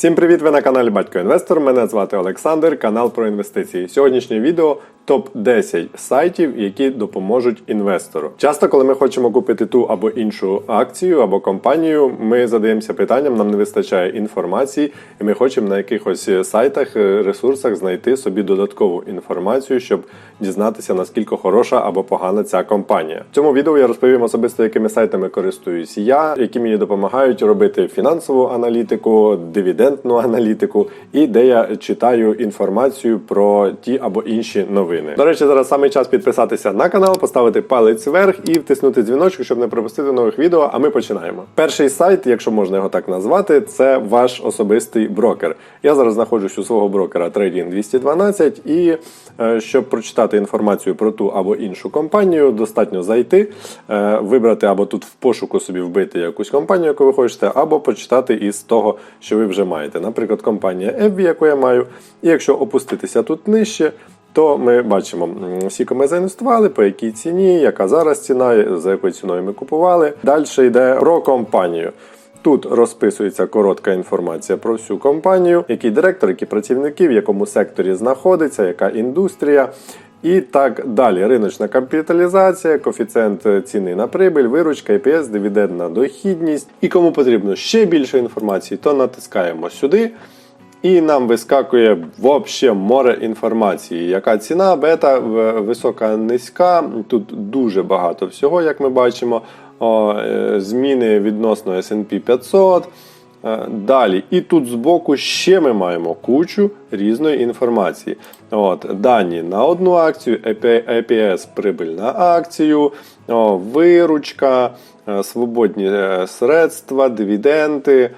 Всім привіт! Ви на каналі Батько Інвестор. Мене звати Олександр, канал про інвестиції. Сьогоднішнє відео топ 10 сайтів, які допоможуть інвестору. Часто, коли ми хочемо купити ту або іншу акцію або компанію, ми задаємося питанням, нам не вистачає інформації, і ми хочемо на якихось сайтах, е, ресурсах знайти собі додаткову інформацію, щоб дізнатися наскільки хороша або погана ця компанія. В цьому відео я розповім особисто, якими сайтами користуюсь я, які мені допомагають робити фінансову аналітику, дивідендну аналітику, і де я читаю інформацію про ті або інші новини. До речі, зараз саме час підписатися на канал, поставити палець вверх і втиснути дзвіночок, щоб не пропустити нових відео. А ми починаємо. Перший сайт, якщо можна його так назвати, це ваш особистий брокер. Я зараз знаходжусь у свого брокера Trading 212 і е, щоб прочитати інформацію про ту або іншу компанію, достатньо зайти, е, вибрати або тут в пошуку собі вбити якусь компанію, яку ви хочете, або почитати із того, що ви вже маєте. Наприклад, компанія EBVI, яку я маю. І якщо опуститися тут нижче, то ми бачимо, скільки ми заінвестували, по якій ціні, яка зараз ціна, за якою ціною ми купували. Далі йде про компанію. Тут розписується коротка інформація про всю компанію, який директор, які працівники, в якому секторі знаходиться, яка індустрія. І так далі. Риночна капіталізація, коефіцієнт ціни на прибиль, виручка, EPS, дивідендна дохідність. І кому потрібно ще більше інформації, то натискаємо сюди. І нам вискакує вообще море інформації. Яка ціна, бета, висока, низька. Тут дуже багато всього, як ми бачимо. Е, зміни відносно S&P 500. Е, Далі, і тут збоку ще ми маємо кучу різної інформації. От, дані на одну акцію, EPS прибиль на акцію, виручка, е, свободні средства, дивіденти.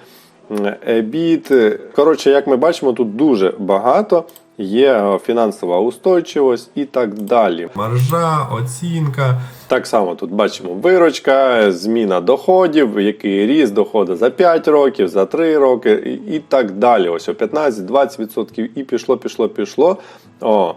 EBIT. Коротше, як ми бачимо, тут дуже багато є е, фінансова устойчивість і так далі. маржа, оцінка. Так само тут бачимо виручка, зміна доходів, який ріст доходу за 5 років, за 3 роки і, так далі. Ось о 15-20% і пішло, пішло, пішло. О,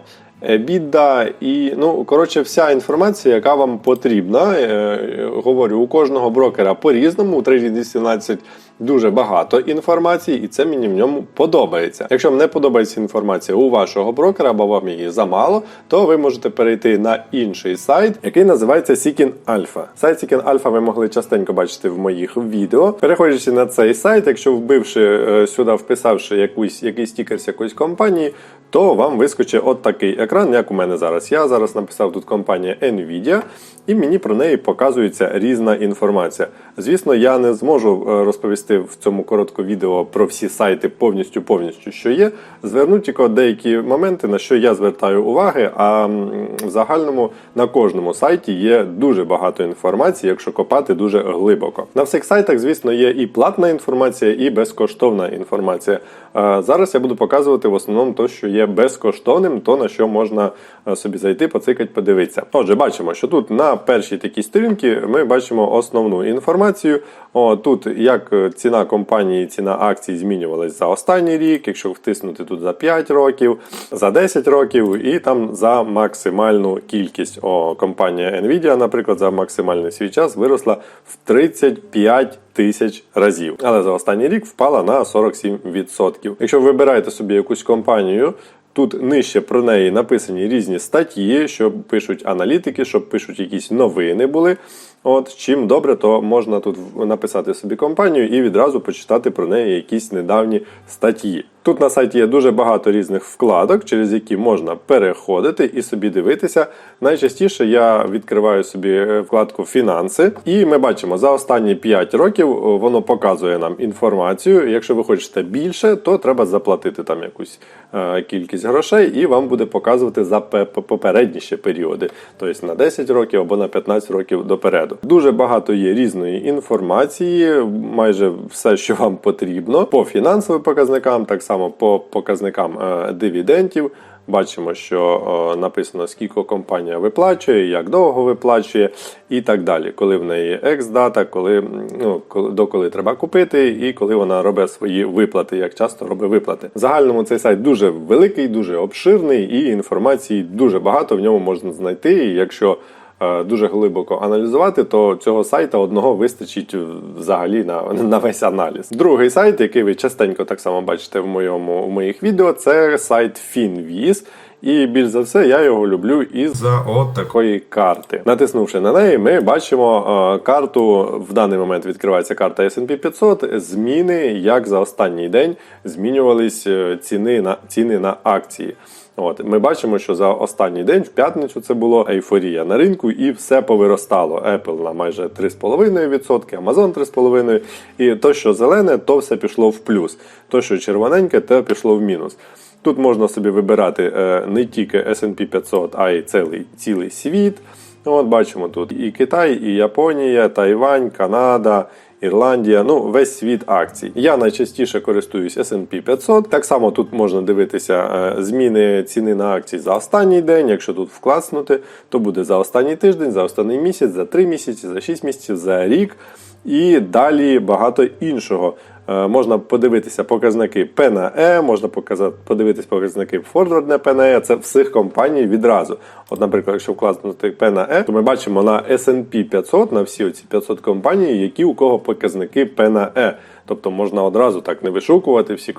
Біда і ну коротше, вся інформація, яка вам потрібна. Е, говорю, у кожного брокера по-різному. У 3D17 дуже багато інформації, і це мені в ньому подобається. Якщо вам не подобається інформація у вашого брокера, або вам її замало, то ви можете перейти на інший сайт, який називається Seeking Alpha. Сайт Seeking Alpha ви могли частенько бачити в моїх відео. Переходячи на цей сайт, якщо вбивши е, сюди, вписавши якусь якийсь стікер якоїсь компанії, то вам вискочить от такий екран, як у мене зараз. Я зараз написав тут компанія Nvidia, і мені про неї показується різна інформація. Звісно, я не зможу е, розповісти в цьому короткому відео про всі сайти повністю повністю, що є. Зверну тільки деякі моменти, на що я звертаю уваги. А в загальному на кожному сайті є дуже багато інформації, якщо копати дуже глибоко. На всіх сайтах, звісно, є і платна інформація, і безкоштовна інформація. Е, Зараз я буду показувати в основному те, що є безкоштовним, то на що можна е, собі зайти, поцикати, подивитися. Отже, бачимо, що тут на першій такій сторінці ми бачимо основну інформацію. О, тут як е, ціна компанії, ціна акцій змінювалась за останній рік, якщо втиснути тут за 5 років, за 10 років, і там за максимальну кількість. О, компанія Nvidia, наприклад, за максимальний свій час виросла в 35 тисяч разів. Але за останній рік впала на 47%. Якщо ви вибираєте собі якусь компанію. Тут нижче про неї написані різні статті, що пишуть аналітики, що пишуть якісь новини були. От чим добре, то можна тут написати собі компанію і відразу почитати про неї якісь недавні статті. Тут на сайті є дуже багато різних вкладок, через які можна переходити і собі дивитися. Найчастіше я відкриваю собі е, вкладку Фінанси, і ми бачимо за останні 5 років е, воно показує нам інформацію. Якщо ви хочете більше, то треба заплатити там якусь е, кількість грошей, і вам буде показувати за пе- пе- попередні ще періоди, тобто на 10 років або на 15 років допереду. Дуже багато є різної інформації, майже все, що вам потрібно, по фінансовим показникам, так само по показникам е, дивідендів. Бачимо, що е, написано, скільки компанія виплачує, як довго виплачує, і так далі. Коли в неї екс-дата, коли, ну, коли, доколи треба купити, і коли вона робить свої виплати, як часто робить виплати. В загальному цей сайт дуже великий, дуже обширний, і інформації дуже багато в ньому можна знайти. І якщо дуже глибоко аналізувати, то цього сайта одного вистачить е, взагалі на, на весь аналіз. Другий сайт, який ви частенько так само бачите в моєму в моїх відео, це сайт FinViz. І більш за все я його люблю із За от такої карти. Натиснувши на неї, ми бачимо е, карту. В даний момент відкривається карта S&P 500, зміни, як за останній день змінювались е, ціни на ціни на акції. От ми бачимо, що за останній день, в п'ятницю, це було ейфорія на ринку, і все повиростало. Apple на майже 3,5%, Amazon 3,5%. І то, що зелене, то все пішло в плюс. То, що червоненьке, то пішло в мінус. Тут можна собі вибирати е, не тільки S&P 500, а й цілий, цілий світ. От бачимо тут і Китай, і Японія, Тайвань, Канада. Ірландія, ну весь світ акцій. Я найчастіше користуюсь S&P 500. Так само тут можна дивитися е, зміни ціни на акції за останній день. Якщо тут вкласнути, то буде за останній тиждень, за останній місяць, за 3 місяці, за 6 місяців, за рік і далі багато іншого. Е, Можна подивитися показники E, можна показати, подивитися показники на E, це всіх компаній відразу. От, наприклад, якщо вкласти P то ми бачимо на S&P 500, на всі оці 500 компаній, які у кого показники E. Тобто можна одразу так не вишукувати всі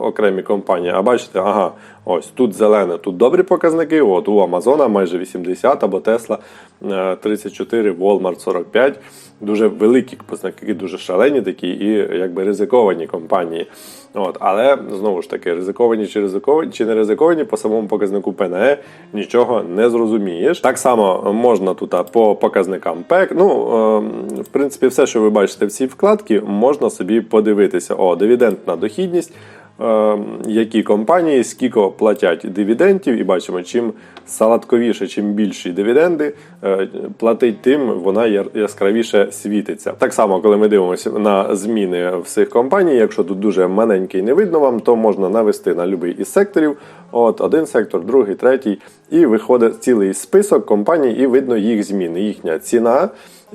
окремі компанії, а бачите, ага, ось тут зелене, тут добрі показники. От у Амазона майже 80 або е, 34, Walmart 45. Дуже великі показники, дуже шалені такі і якби ризиковані компанії. От, але знову ж таки, ризиковані чи ризиковані чи не ризиковані по самому показнику ПНЕ нічого не зрозумієш. Так само можна тут по показникам ПЕК. Ну е, в принципі, все, що ви бачите в цій вкладці, можна собі подивитися. О, дивідендна дохідність. е, Які компанії скільки платять дивідендів, і бачимо, чим салатковіше, чим більші дивіденди е, платить, тим вона яскравіше світиться. Так само, коли ми дивимося на зміни всіх компаній, якщо тут дуже маленький не видно вам, то можна навести на будь-який із секторів. От один сектор, другий, третій, і виходить цілий список компаній, і видно їх зміни, їхня ціна.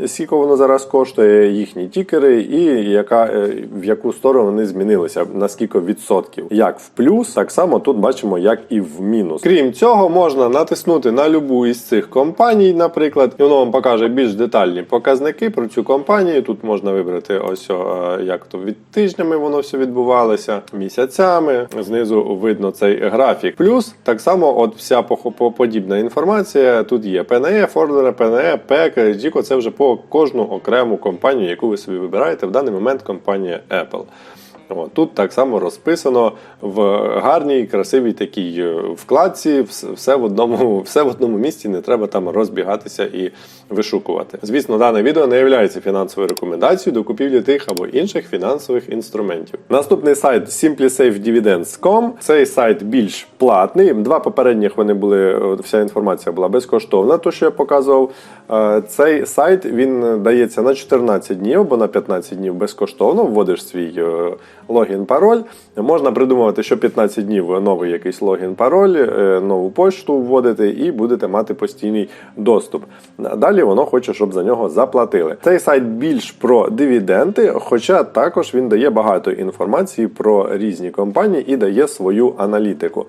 Скільки воно зараз коштує, їхні тікери, і яка е, в яку сторону вони змінилися, на скільки відсотків. Як в плюс, так само тут бачимо, як і в мінус. Крім цього, можна натиснути на любу із цих компаній, наприклад, і воно вам покаже більш детальні показники про цю компанію. Тут можна вибрати ось е, як то від тижнями воно все відбувалося, місяцями. Знизу видно цей графік. Плюс так само, от вся подібна інформація. Тут є ПНЕ, Фордера, ПНЕ, ПЕК, Джіко. Це вже по кожну окрему компанію, яку ви собі вибираєте. В даний момент компанія Apple. От, тут так само розписано в гарній, красивій такій е, вкладці. Все в одному, все в одному місці, не треба там розбігатися і вишукувати. Звісно, дане відео не є фінансовою рекомендацією до купівлі тих або інших фінансових інструментів. Наступний сайт simplysafedividends.com. Цей сайт більш платний. Два попередніх вони були. е, Вся інформація була безкоштовна. То що я показував. Е, Цей сайт він дається на 14 днів або на 15 днів безкоштовно. Вводиш свій логін, пароль. Можна придумувати, що 15 днів новий якийсь логін, пароль, е, нову почту вводити, і будете мати постійний доступ. Далі воно хоче, щоб за нього заплатили. Цей сайт більш про дивіденди, хоча також він дає багато інформації про різні компанії і дає свою аналітику.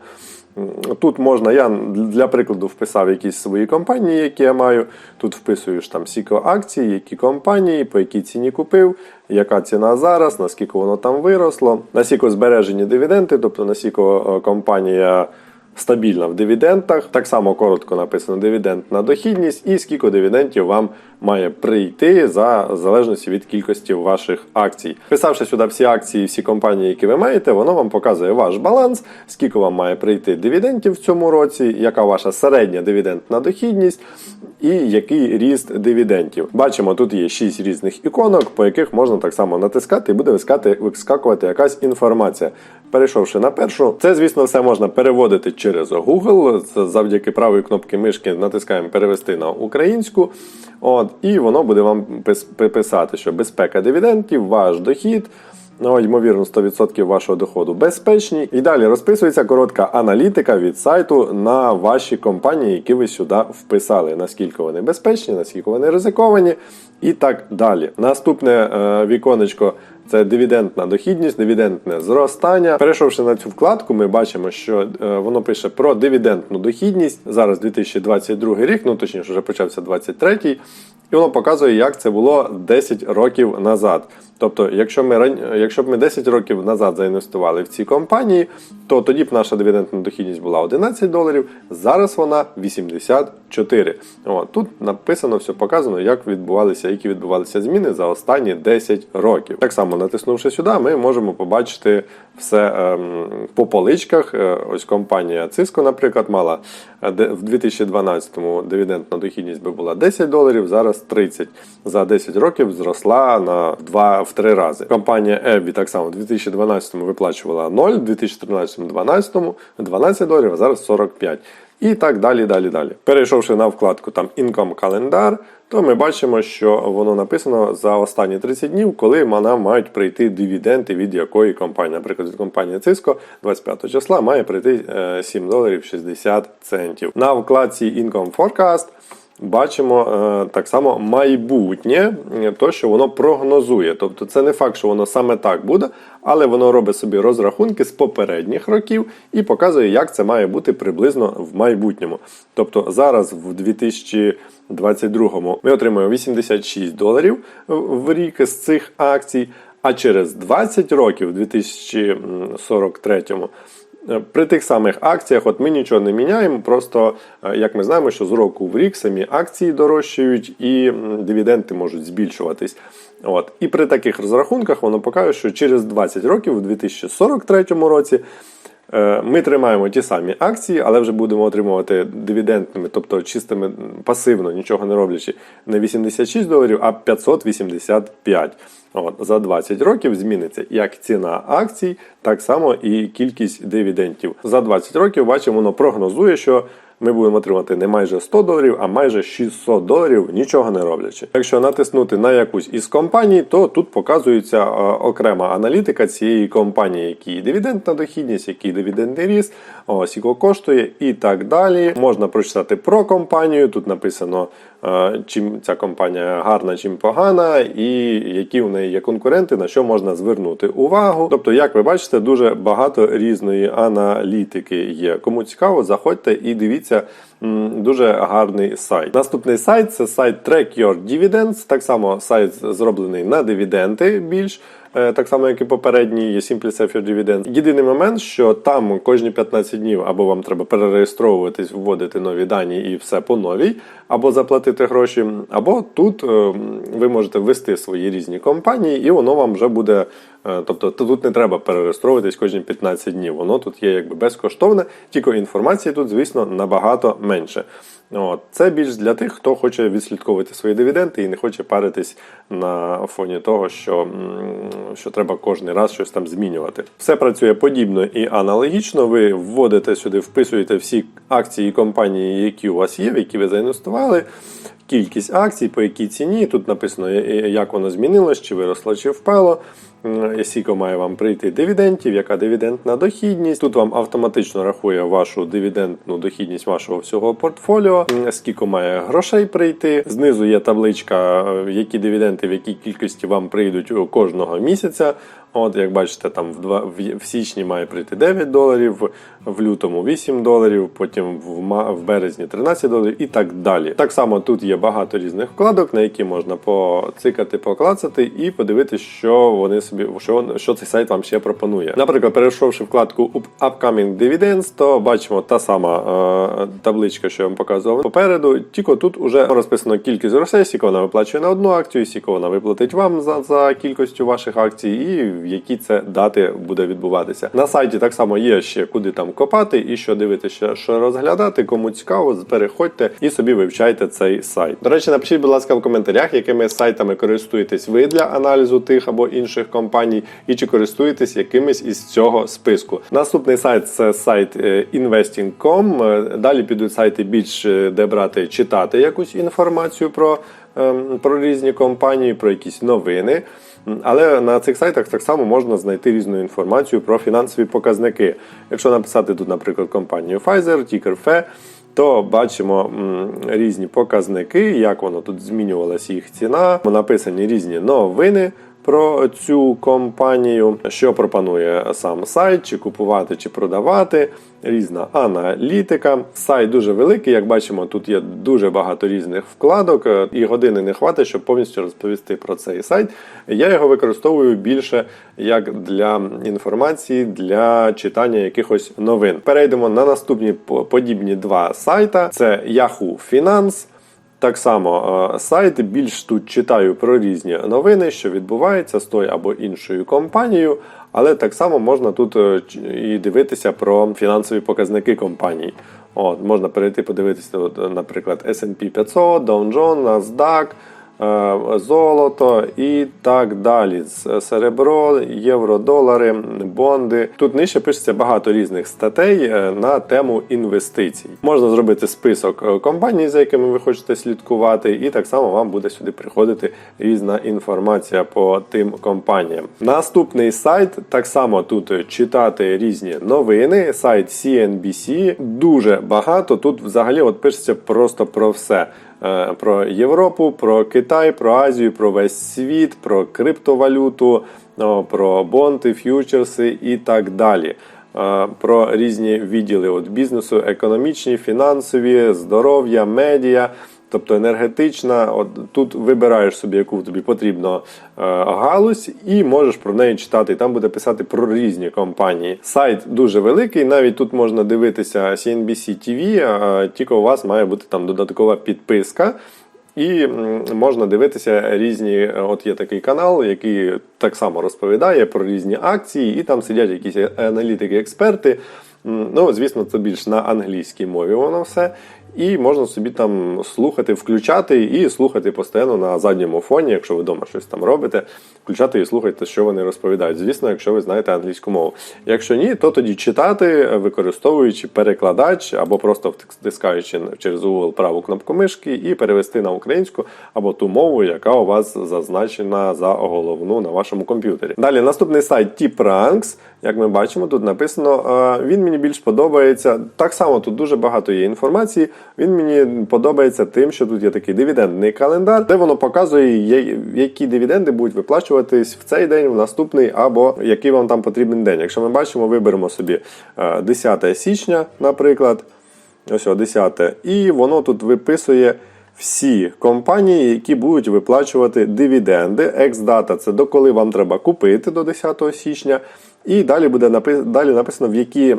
Тут можна, я для прикладу вписав якісь свої компанії, які я маю. Тут вписуєш там скільки акцій, які компанії, по якій ціні купив, яка ціна зараз, наскільки воно там виросло, наскільки збережені дивіденди, тобто наскільки е, компанія стабільна в дивідендах. Так само коротко написано дивідендна дохідність і скільки дивідендів вам має прийти за залежності від кількості ваших акцій. Писавши сюди всі акції, всі компанії, які ви маєте, воно вам показує ваш баланс, скільки вам має прийти дивідендів в цьому році, яка ваша середня дивідендна дохідність і який ріст дивідендів. Бачимо, тут є 6 різних іконок, по яких можна так само натискати і буде вискати, вискакувати якась інформація. Перейшовши на першу, це, звісно, все можна переводити через Google. Завдяки правої кнопки мишки натискаємо перевести на українську. От, і воно буде вам пис- писати, що безпека дивідендів, ваш дохід. Ну, ймовірно, 100% вашого доходу безпечні. І далі розписується коротка аналітика від сайту на ваші компанії, які ви сюди вписали. Наскільки вони безпечні, наскільки вони ризиковані, і так далі. Наступне е, віконечко Це дивідендна дохідність, дивідендне зростання. Перейшовши на цю вкладку, ми бачимо, що е, воно пише про дивідендну дохідність. Зараз 2022 рік, ну точніше, вже почався 23 і воно показує, як це було 10 років назад. Тобто, якщо ми якщо б ми 10 років назад заінвестували в ці компанії, то тоді б наша дивідендна дохідність була 11 доларів. Зараз вона 84. О, тут написано все показано, як відбувалися, які відбувалися зміни за останні 10 років. Так само натиснувши сюди, ми можемо побачити все ем, по поличках. Е, Ось компанія Cisco, наприклад, мала е, в 2012-му дивідендна дохідність би була 10 доларів, зараз 30. За 10 років зросла на 2 в 3 рази. Компанія Ebby так само в 2012-му виплачувала 0, в 2013-му 12, 12 доларів, а зараз 45. І так далі, далі, далі. Перейшовши на вкладку там Income календар, то ми бачимо, що воно написано за останні 30 днів, коли нам мають прийти дивіденди від якої компанії. Наприклад, від компанії Cisco 25 числа має прийти е, 7 доларів 60 центів. На вкладці Income Forecast бачимо е, так само майбутнє, е, то що воно прогнозує. Тобто це не факт, що воно саме так буде, але воно робить собі розрахунки з попередніх років і показує, як це має бути приблизно в майбутньому. Тобто зараз в 2022 ми отримуємо 86 доларів в рік з цих акцій. А через 20 років, в 2043 Е, при тих самих акціях, от ми нічого не міняємо. Просто е, як ми знаємо, що з року в рік самі акції дорожчають і дивіденти можуть збільшуватись. От. І при таких розрахунках воно покаже, що через 20 років, у 2043 році, е, ми тримаємо ті самі акції, але вже будемо отримувати дивідендними, тобто чистими пасивно, нічого не роблячи, не 86 доларів, а 585. От, за 20 років зміниться як ціна акцій, так само і кількість дивідендів. За 20 років бачимо, воно прогнозує, що ми будемо отримати не майже 100 доларів, а майже 600 доларів, нічого не роблячи. Якщо натиснути на якусь із компаній, то тут показується е, окрема аналітика цієї компанії, який дивідендна дохідність, який дивідендний ріст, ось його коштує і так далі. Можна прочитати про компанію. Тут написано, чим ця компанія гарна, чим погана, і які в неї є конкуренти, на що можна звернути увагу. Тобто, як ви бачите, дуже багато різної аналітики є. Кому цікаво, заходьте і дивіться. Дуже гарний сайт. Наступний сайт це сайт Track Your Dividends. Так само сайт зроблений на дивіденди більш. Е, Так само, як і попередній, є Simply Save Dividend. Єдиний момент, що там кожні 15 днів або вам треба перереєстровуватись, вводити нові дані і все по новій, або заплатити гроші, або тут е, ви можете ввести свої різні компанії, і воно вам вже буде. е, Тобто тут не треба перереєстровуватись кожні 15 днів. Воно тут є якби безкоштовне, тільки інформації тут, звісно, набагато менше. От. Це більш для тих, хто хоче відслідковувати свої дивіденди і не хоче паритись на фоні того, що, що треба кожен раз щось там змінювати. Все працює подібно і аналогічно. Ви вводите сюди, вписуєте всі акції компанії, які у вас є, в які ви заінвестували. Кількість акцій, по якій ціні. Тут написано, е, е, як воно змінилось, чи виросло, чи впало. М, Скільки має вам прийти дивідендів, яка дивідендна дохідність. Тут вам автоматично рахує вашу дивідендну дохідність вашого всього портфоліо, скільки має грошей прийти. Знизу є табличка, е, які дивіденди, в якій кількості вам прийдуть е, кожного місяця. От, як бачите, там в, два, в, в січні має прийти 9 доларів, в лютому 8 доларів, потім в, в березні 13 доларів і так далі. Так само тут є багато різних вкладок, на які можна поцикати, поклацати і подивитися, що вони собі, що, що цей сайт вам ще пропонує. Наприклад, перейшовши вкладку Up- Upcoming Dividends, то бачимо та сама е, табличка, що я вам показував попереду. Тільки тут уже розписано кількість грошей, скільки вона виплачує на одну акцію, скільки вона виплатить вам за, за кількістю ваших акцій, і в які це дати буде відбуватися. На сайті так само є ще куди там копати і що дивитися, що розглядати. Кому цікаво, переходьте і собі вивчайте цей сайт. До речі, напишіть, будь ласка, в коментарях, якими сайтами користуєтесь ви для аналізу тих або інших компаній, і чи користуєтесь якимись із цього списку. Наступний сайт це сайт е, investing.com. Е, Далі підуть сайти більш е, де брати читати якусь інформацію про, ем, про різні компанії, про якісь новини. Але на цих сайтах так само можна знайти різну інформацію про фінансові показники. Якщо написати тут, наприклад, компанію Pfizer, ticker FE, то бачимо різні показники, як воно тут змінювалася їх ціна. Написані різні новини. Про цю компанію, що пропонує сам сайт, чи купувати, чи продавати. Різна аналітика. Сайт дуже великий. Як бачимо, тут є дуже багато різних вкладок, е, і години не хватить, щоб повністю розповісти про цей сайт. Я його використовую більше як для інформації, для читання якихось новин. Перейдемо на наступні подібні два сайта: це Yahoo Finance. Так само е, сайт більш тут читаю про різні новини, що відбувається з тою або іншою компанією, але так само можна тут е, і дивитися про фінансові показники компаній. От, можна перейти подивитися, от, наприклад, S&P 500, Dow Jones, NASDAQ, золото і так далі. С- Серебро, євро, долари, бонди. Тут нижче пишеться багато різних статей е, на тему інвестицій. Можна зробити список е, компаній, за якими ви хочете слідкувати, і так само вам буде сюди приходити різна інформація по тим компаніям. Наступний сайт так само тут читати різні новини. Сайт CNBC дуже багато. Тут взагалі от пишеться просто про все. Е, Про Європу, про Китай, про Азію, про весь світ, про криптовалюту, про бонти, ф'ючерси і так далі. Е, Про різні відділи от бізнесу, економічні, фінансові, здоров'я, медіа. Тобто енергетична, от тут вибираєш собі, яку тобі потрібно е, галузь, і можеш про неї читати. І там буде писати про різні компанії. Сайт дуже великий, навіть тут можна дивитися CNBC TV, е, тільки у вас має бути там додаткова підписка. І можна дивитися різні. е, От є такий канал, який так само розповідає про різні акції, і там сидять якісь аналітики, експерти. Ну, звісно, це більш на англійській мові воно все. І можна собі там слухати, включати і слухати постійно на задньому фоні, якщо ви вдома щось там робите, включати і слухайте, що вони розповідають. Звісно, якщо ви знаєте англійську мову. Якщо ні, то тоді читати, використовуючи перекладач або просто втискаючи через Google праву кнопку мишки і перевести на українську або ту мову, яка у вас зазначена за головну на вашому комп'ютері. Далі наступний сайт TipRanks. Як ми бачимо, тут написано, він мені більш подобається. Так само тут дуже багато є інформації. Він мені подобається тим, що тут є такий дивідендний календар, де воно показує, які дивіденди будуть виплачуватись в цей день, в наступний, або який вам там потрібен день. Якщо ми бачимо, виберемо собі е, 10 січня, наприклад. Ось о, 10. І воно тут виписує всі компанії, які будуть виплачувати дивіденди. Екс-дата це доколи вам треба купити до 10 січня. І далі буде далі написано, в які е,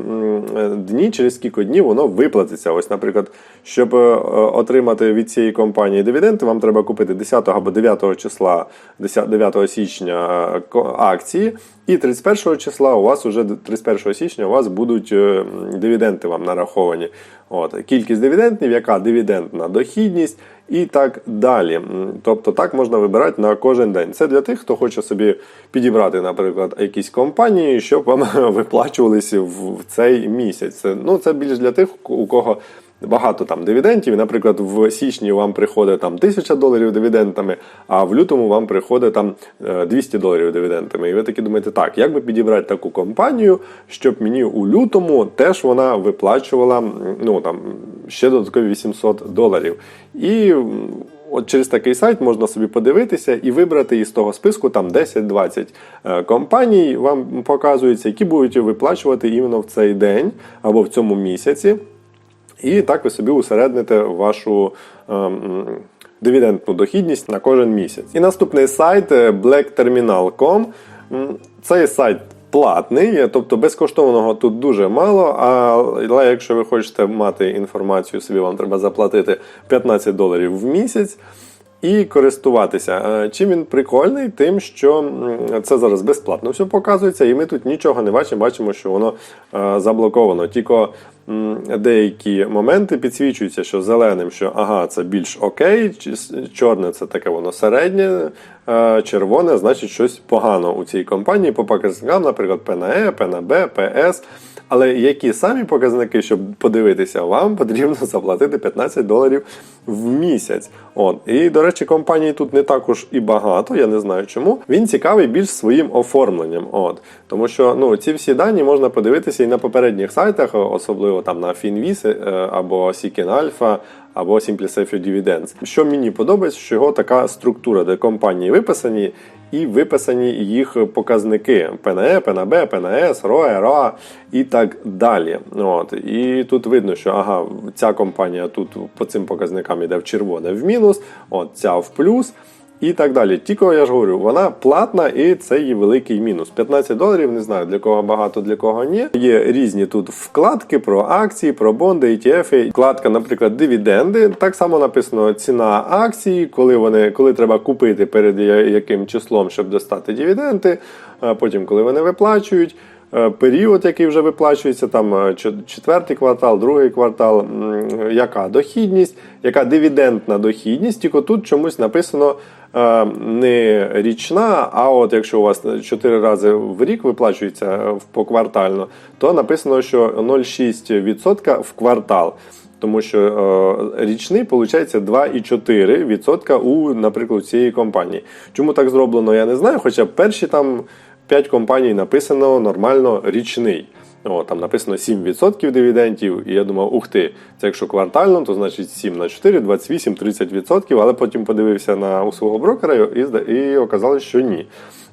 дні, через скільки днів воно виплатиться. Ось, наприклад, щоб е, е, отримати від цієї компанії дивіденди, вам треба купити 10 або 9 числа, 9 січня акції. І 31 числа у вас уже 31 січня у вас будуть е, м, дивіденди вам нараховані. От, кількість дивідендів, яка дивідендна дохідність і так далі. Тобто так можна вибирати на кожен день. Це для тих, хто хоче собі підібрати, наприклад, якісь компанії, щоб вам виплачувалися в цей місяць. Ну, це більш для тих, у кого багато там дивідендів. Наприклад, в січні вам приходить там 1000 доларів дивідендами, а в лютому вам приходить там е, 200 доларів дивідендами. І ви такі думаєте, так, як би підібрати таку компанію, щоб мені у лютому теж вона виплачувала ну, там, ще додаткові 800 доларів. І От через такий сайт можна собі подивитися і вибрати із того списку там 10-20 е, компаній вам показуються, які будуть виплачувати іменно в цей день або в цьому місяці. І так ви собі усередните вашу ем, дивідендну дохідність на кожен місяць. І наступний сайт е, blackterminal.com. Цей сайт платний, е, тобто безкоштовного тут дуже мало. Але якщо ви хочете мати інформацію, собі вам треба заплатити 15 доларів в місяць. І користуватися. Е, Чим він прикольний? Тим, що це зараз безплатно все показується, і ми тут нічого не бачимо, бачимо, що воно е, заблоковано. Тільки деякі моменти підсвічуються, що зеленим, що ага, це більш окей, чорне це таке воно середнє, е, червоне, значить щось погано у цій компанії по показникам, наприклад, на B, PS. Але які самі показники, щоб подивитися, вам потрібно заплатити 15 доларів в місяць. От. І, до речі, компаній тут не також і багато, я не знаю чому. Він цікавий більш своїм оформленням. От. Тому що ну, ці всі дані можна подивитися і на попередніх сайтах, особливо там на Finviz е, або Seeking Alpha, або SimpliSafe Dividends. Що мені подобається, що його така структура, де компанії виписані. і виписані їх показники: ПНЕ, ПНБ, ПНС, РОЕ, РОА і так далі. От. І тут видно, що ага, ця компанія тут по цим показникам йде в червоне в мінус, от ця в плюс. І так далі. Тільки я ж говорю, вона платна і це її великий мінус. 15 доларів, не знаю для кого багато, для кого ні. Є різні тут вкладки про акції, про бонди, ETF. Вкладка, наприклад, дивіденди. Так само написано ціна акції, коли вони коли треба купити перед яким числом, щоб достати дивіденди. Потім, коли вони виплачують. Е, Період, який вже виплачується, там е, четвертий квартал, другий квартал, яка дохідність, яка дивідендна дохідність, тільки тут чомусь написано е, не річна, а от якщо у вас 4 рази в рік виплачується поквартально, то написано, що 0,6% в квартал. Тому що річний виходить 2,4% у, наприклад, цієї компанії. Чому так зроблено, я не знаю. Хоча перші там 5 компаній написано нормально річний. О, там написано 7% дивідендів, і я думав, ух ти, це якщо квартально, то значить 7 на 4, 28, 30%, але потім подивився на у свого брокера і, і оказалось, що ні.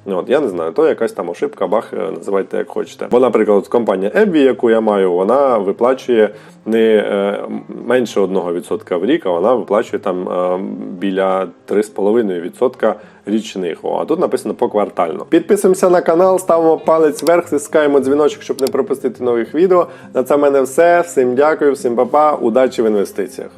От, я не знаю, то якась там ошибка, бах, е, називайте як хочете. Бо, наприклад, компанія Ebby, яку я маю, вона виплачує не е, менше 1% в рік, а вона виплачує там е, біля 3,5% річних. А тут написано поквартально. Підписуємося на канал, ставимо палець вверх, стискаємо дзвіночок, щоб не пропустити нових відео. На це в мене все. Всім дякую, всім па-па, удачі в інвестиціях.